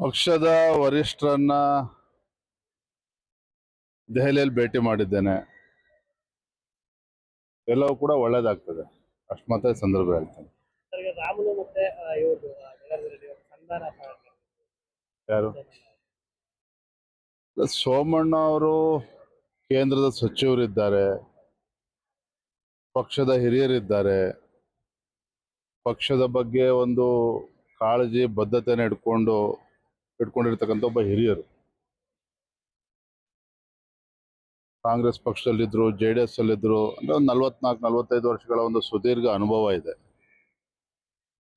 ಪಕ್ಷದ ವರಿಷ್ಠರನ್ನ ದೆಹಲಿಯಲ್ಲಿ ಭೇಟಿ ಮಾಡಿದ್ದೇನೆ. ಎಲ್ಲವೂ ಕೂಡ ಒಳ್ಳೇದಾಗ್ತದೆ. ಅಷ್ಟು ಮಾತ್ರ ಸಂದರ್ಭ ಹೇಳ್ತೇನೆ. ಯಾರು? ಸೋಮಣ್ಣ ಅವರು ಕೇಂದ್ರದ ಸಚಿವರಿದ್ದಾರೆ. ಪಕ್ಷದ ಹಿರಿಯರಿದ್ದಾರೆ. ಪಕ್ಷದ ಬಗ್ಗೆ ಒಂದು ಕಾಳಜಿ ಬದ್ಧತೆನ ಇಟ್ಕೊಂಡು ಇಟ್ಕೊಂಡಿರ್ತಕ್ಕಂಥ ಒಬ್ಬ ಹಿರಿಯರು. ಕಾಂಗ್ರೆಸ್ ಪಕ್ಷದಲ್ಲಿದ್ದರು ಜೆ ಡಿ ಎಸ್ ಅಲ್ಲಿದ್ದರು ಅಂದರೆ ಒಂದು ನಲ್ವತ್ನಾಲ್ಕು, ನಲ್ವತ್ತೈದು ವರ್ಷಗಳ ಒಂದು ಸುದೀರ್ಘ ಅನುಭವ ಇದೆ.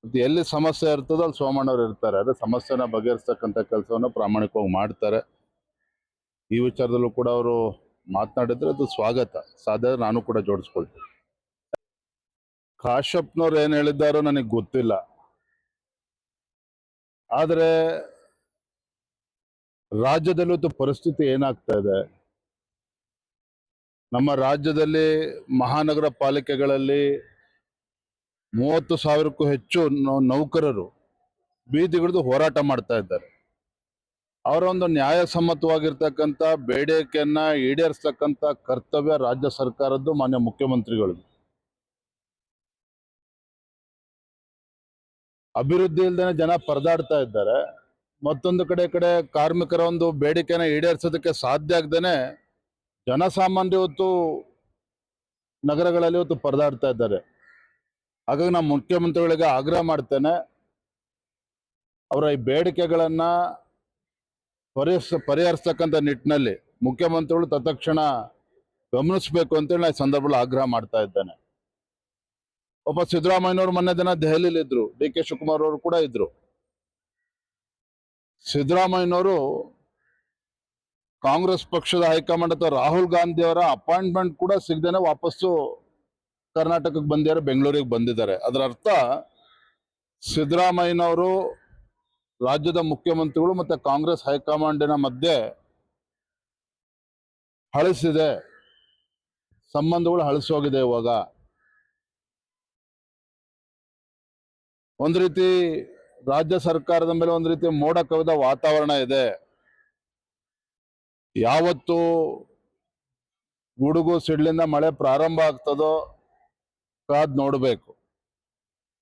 ಮತ್ತು ಎಲ್ಲಿ ಸಮಸ್ಯೆ ಇರ್ತದೋ ಅಲ್ಲಿ ಸೋಮಣ್ಣವ್ರು ಇರ್ತಾರೆ. ಅದೇ ಸಮಸ್ಯೆನ ಬಗೆಹರಿಸ್ತಕ್ಕಂಥ ಕೆಲಸವನ್ನು ಪ್ರಾಮಾಣಿಕವಾಗಿ ಮಾಡ್ತಾರೆ. ಈ ವಿಚಾರದಲ್ಲೂ ಕೂಡ ಅವರು ಮಾತನಾಡಿದ್ರೆ ಅದು ಸ್ವಾಗತ. ಸಾಧ್ಯ ನಾನು ಕೂಡ ಜೋಡಿಸ್ಕೊಳ್ತೀನಿ. ಕಾಶ್ಯಪ್ನವ್ರು ಏನು ಹೇಳಿದ್ದಾರೋ ನನಗೆ ಗೊತ್ತಿಲ್ಲ. ಆದರೆ ರಾಜ್ಯದಲ್ಲಿ ಪರಿಸ್ಥಿತಿ ಏನಾಗ್ತಾ ಇದೆ? ನಮ್ಮ ರಾಜ್ಯದಲ್ಲಿ ಮಹಾನಗರ ಪಾಲಿಕೆಗಳಲ್ಲಿ ಮೂವತ್ತು ಸಾವಿರಕ್ಕೂ ಹೆಚ್ಚು ನೌಕರರು ಬೀದಿಗಿಳಿದು ಹೋರಾಟ ಮಾಡ್ತಾ ಇದ್ದಾರೆ. ಅವರ ಒಂದು ನ್ಯಾಯಸಮ್ಮತವಾಗಿರ್ತಕ್ಕಂಥ, ಬೇಡಿಕೆಯನ್ನ ಈಡೇರಿಸ್ತಕ್ಕಂಥ ಕರ್ತವ್ಯ ರಾಜ್ಯ ಸರ್ಕಾರದ್ದು, ಮಾನ್ಯ ಮುಖ್ಯಮಂತ್ರಿಗಳು ಅಭಿವೃದ್ಧಿ ಇಲ್ದೇನೆ ಜನ ಪರದಾಡ್ತಾ ಇದ್ದಾರೆ. ಮತ್ತೊಂದು ಕಡೆ ಕಡೆ ಕಾರ್ಮಿಕರ ಒಂದು ಬೇಡಿಕೆನ ಈಡೇರಿಸೋದಕ್ಕೆ ಸಾಧ್ಯ ಆಗದೇನೆ ಜನಸಾಮಾನ್ಯ ಇವತ್ತು ನಗರಗಳಲ್ಲಿ ಇವತ್ತು ಪರದಾಡ್ತಾ ಇದ್ದಾರೆ. ಹಾಗಾಗಿ ನಾನು ಮುಖ್ಯಮಂತ್ರಿಗಳಿಗೆ ಆಗ್ರಹ ಮಾಡ್ತೇನೆ. ಅವರ ಈ ಬೇಡಿಕೆಗಳನ್ನ ಪರಿಹರಿಸ, ಪರಿಹರಿಸ್ತಕ್ಕಂಥ ನಿಟ್ಟಿನಲ್ಲಿ ಮುಖ್ಯಮಂತ್ರಿಗಳು ತತ್ಕ್ಷಣ ಗಮನಿಸಬೇಕು ಅಂತೇಳಿ ನಾನು ಈ ಸಂದರ್ಭದಲ್ಲಿ ಆಗ್ರಹ ಮಾಡ್ತಾ ಇದ್ದೇನೆ. ಒಬ್ಬ ಸಿದ್ದರಾಮಯ್ಯನವರು ಮೊನ್ನೆ ದಿನ ದೆಹಲಿಲಿ ಇದ್ರು ಡಿ ಕೆ ಶಿವಕುಮಾರ್ ಅವರು ಕೂಡ ಇದ್ರು. ಸಿದ್ದರಾಮಯ್ಯನವರು ಕಾಂಗ್ರೆಸ್ ಪಕ್ಷದ ಹೈಕಮಾಂಡ್ ಅಥವಾ ರಾಹುಲ್ ಗಾಂಧಿಯವರ ಅಪಾಯಿಂಟ್ಮೆಂಟ್ ಕೂಡ ಸಿಗದೇನೆ ವಾಪಸ್ಸು ಕರ್ನಾಟಕಕ್ಕೆ ಬಂದಿದ್ದಾರೆ, ಬೆಂಗಳೂರಿಗೆ ಬಂದಿದ್ದಾರೆ. ಅದರ ಅರ್ಥ ಸಿದ್ದರಾಮಯ್ಯನವರು ರಾಜ್ಯದ ಮುಖ್ಯಮಂತ್ರಿಗಳು ಮತ್ತೆ ಕಾಂಗ್ರೆಸ್ ಹೈಕಮಾಂಡಿನ ಮಧ್ಯೆ ಹಳಸಿದೆ, ಸಂಬಂಧಗಳು ಹಳಸೋಗಿದೆ ಇವಾಗ. ಒಂದು ರೀತಿ ರಾಜ್ಯ ಸರ್ಕಾರದ ಮೇಲೆ ಒಂದು ರೀತಿ ಮೋಡ ಕವಿದ ವಾತಾವರಣ ಇದೆ. ಯಾವತ್ತು ಗುಡುಗು ಸಿಡ್ಲಿಂದ ಮಳೆ ಪ್ರಾರಂಭ ಆಗ್ತದೋ ಕಾದ್ ನೋಡಬೇಕು.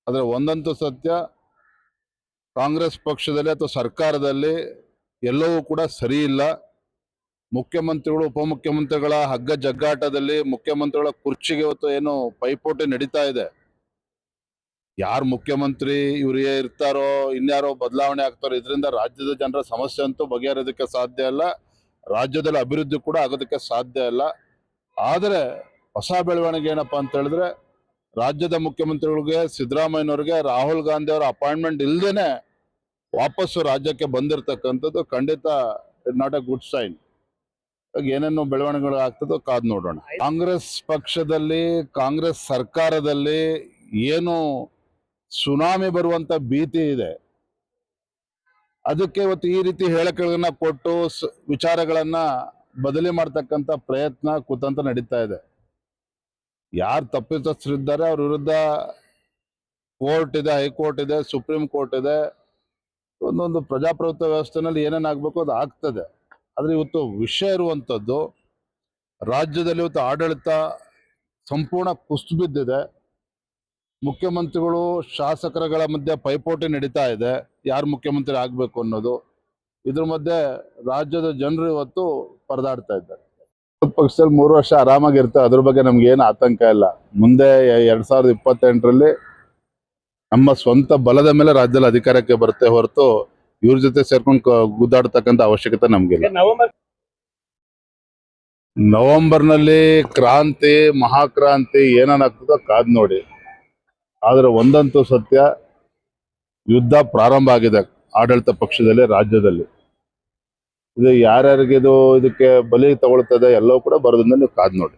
ಆದರೆ ಒಂದಂತೂ ಸತ್ಯ, ಕಾಂಗ್ರೆಸ್ ಪಕ್ಷದಲ್ಲಿ ಅಥವಾ ಸರ್ಕಾರದಲ್ಲಿ ಎಲ್ಲವೂ ಕೂಡ ಸರಿ ಇಲ್ಲ. ಮುಖ್ಯಮಂತ್ರಿಗಳು, ಉಪಮುಖ್ಯಮಂತ್ರಿಗಳ ಹಗ್ಗ ಜಗ್ಗಾಟದಲ್ಲಿ ಮುಖ್ಯಮಂತ್ರಿಗಳ ಕುರ್ಚಿಗೆ ಇವತ್ತು ಏನು ಪೈಪೋಟಿ ನಡೀತಾ ಇದೆ. ಯಾರು ಮುಖ್ಯಮಂತ್ರಿ ಇವರೇ ಇರ್ತಾರೋ, ಇನ್ಯಾರೋ ಬದಲಾವಣೆ ಆಗ್ತಾರೋ, ಇದರಿಂದ ರಾಜ್ಯದ ಜನರ ಸಮಸ್ಯೆ ಅಂತೂ ಬಗೆಹರೋದಕ್ಕೆ ಸಾಧ್ಯ ಇಲ್ಲ. ರಾಜ್ಯದಲ್ಲಿ ಅಭಿವೃದ್ಧಿ ಕೂಡ ಆಗೋದಕ್ಕೆ ಸಾಧ್ಯ ಇಲ್ಲ. ಆದರೆ ಹೊಸ ಬೆಳವಣಿಗೆ ಏನಪ್ಪಾ ಅಂತ ಹೇಳಿದ್ರೆ, ರಾಜ್ಯದ ಮುಖ್ಯಮಂತ್ರಿಗಳಿಗೆ, ಸಿದ್ದರಾಮಯ್ಯನವ್ರಿಗೆ, ರಾಹುಲ್ ಗಾಂಧಿ ಅವರ ಅಪಾಯಿಂಟ್ಮೆಂಟ್ ಇಲ್ಲದೇನೆ ವಾಪಸ್ಸು ರಾಜ್ಯಕ್ಕೆ ಬಂದಿರತಕ್ಕಂಥದ್ದು ಖಂಡಿತ it not a good sign. ಏನೇನು ಬೆಳವಣಿಗೆಗಳು ಆಗ್ತದೋ ಕಾದ್ ನೋಡೋಣ. ಕಾಂಗ್ರೆಸ್ ಪಕ್ಷದಲ್ಲಿ, ಕಾಂಗ್ರೆಸ್ ಸರ್ಕಾರದಲ್ಲಿ ಏನು ಸುನಾಮಿ ಬರುವಂತ ಭೀತಿ ಇದೆ. ಅದಕ್ಕೆ ಇವತ್ತು ಈ ರೀತಿ ಹೇಳಿಕೆಗಳನ್ನ ಕೊಟ್ಟು ವಿಚಾರಗಳನ್ನ ಬದಲಿ ಮಾಡ್ತಕ್ಕಂಥ ಪ್ರಯತ್ನ ಕುತಂತ್ರ ನಡೀತಾ ಇದೆ. ಯಾರು ತಪ್ಪಿತಸ್ಥರಿದ್ದಾರೆ ಅವ್ರ ವಿರುದ್ಧ ಕೋರ್ಟ್ ಇದೆ, ಹೈಕೋರ್ಟ್ ಇದೆ, ಸುಪ್ರೀಂ ಕೋರ್ಟ್ ಇದೆ. ಒಂದೊಂದು ಪ್ರಜಾಪ್ರಭುತ್ವ ವ್ಯವಸ್ಥೆನಲ್ಲಿ ಏನೇನಾಗಬೇಕು ಅದು ಆಗ್ತದೆ. ಆದರೆ ಇವತ್ತು ವಿಷಯ ಇರುವಂಥದ್ದು ರಾಜ್ಯದಲ್ಲಿ ಇವತ್ತು ಆಡಳಿತ ಸಂಪೂರ್ಣ ಕುಸ್ತು ಬಿದ್ದಿದೆ. ಮುಖ್ಯಮಂತ್ರಿಗಳು ಶಾಸಕರುಗಳ ಮಧ್ಯೆ ಪೈಪೋಟಿ ನಡೀತಾ ಇದೆ. ಯಾರು ಮುಖ್ಯಮಂತ್ರಿ ಆಗಬೇಕು ಅನ್ನೋದು. ಇದ್ರ ಮಧ್ಯೆ ರಾಜ್ಯದ ಜನರು ಇವತ್ತು ಪರದಾಡ್ತಾ ಇದ್ದಾರೆ. ಪಕ್ಷದಲ್ಲಿ ಮೂರು ವರ್ಷ ಆರಾಮಾಗಿರುತ್ತೆ. ಅದ್ರ ಬಗ್ಗೆ ನಮ್ಗೆ ಏನು ಆತಂಕ ಇಲ್ಲ. ಮುಂದೆ ಎರಡ್ ಸಾವಿರದ ಇಪ್ಪತ್ತೆಂಟರಲ್ಲಿ ನಮ್ಮ ಸ್ವಂತ ಬಲದ ಮೇಲೆ ರಾಜ್ಯದಲ್ಲಿ ಅಧಿಕಾರಕ್ಕೆ ಬರುತ್ತೆ ಹೊರತು ಇವ್ರ ಜೊತೆ ಸೇರ್ಕೊಂಡು ಗುದ್ದಾಡ್ತಕ್ಕಂಥ ಅವಶ್ಯಕತೆ ನಮ್ಗಿಲ್ಲ ನವೆಂಬರ್ನಲ್ಲಿ ಕ್ರಾಂತಿ, ಮಹಾಕ್ರಾಂತಿ ಏನೇನಾಗ್ತದೋ ಕಾದ್ ನೋಡಿ. ಆದ್ರೆ ಒಂದಂತೂ ಸತ್ಯ, ಯುದ್ಧ ಪ್ರಾರಂಭ ಆಗಿದೆ ಆಡಳಿತ ಪಕ್ಷದಲ್ಲಿ, ರಾಜ್ಯದಲ್ಲಿ. ಇದು ಯಾರ್ಯಾರಿಗೆ ಇದು ಇದಕ್ಕೆ ಬಲಿ ತಗೊಳ್ತದೆ ಎಲ್ಲವೂ ಕೂಡ ಬರೋದನ್ನ ನೀವು ಕಾದ್ ನೋಡಿ.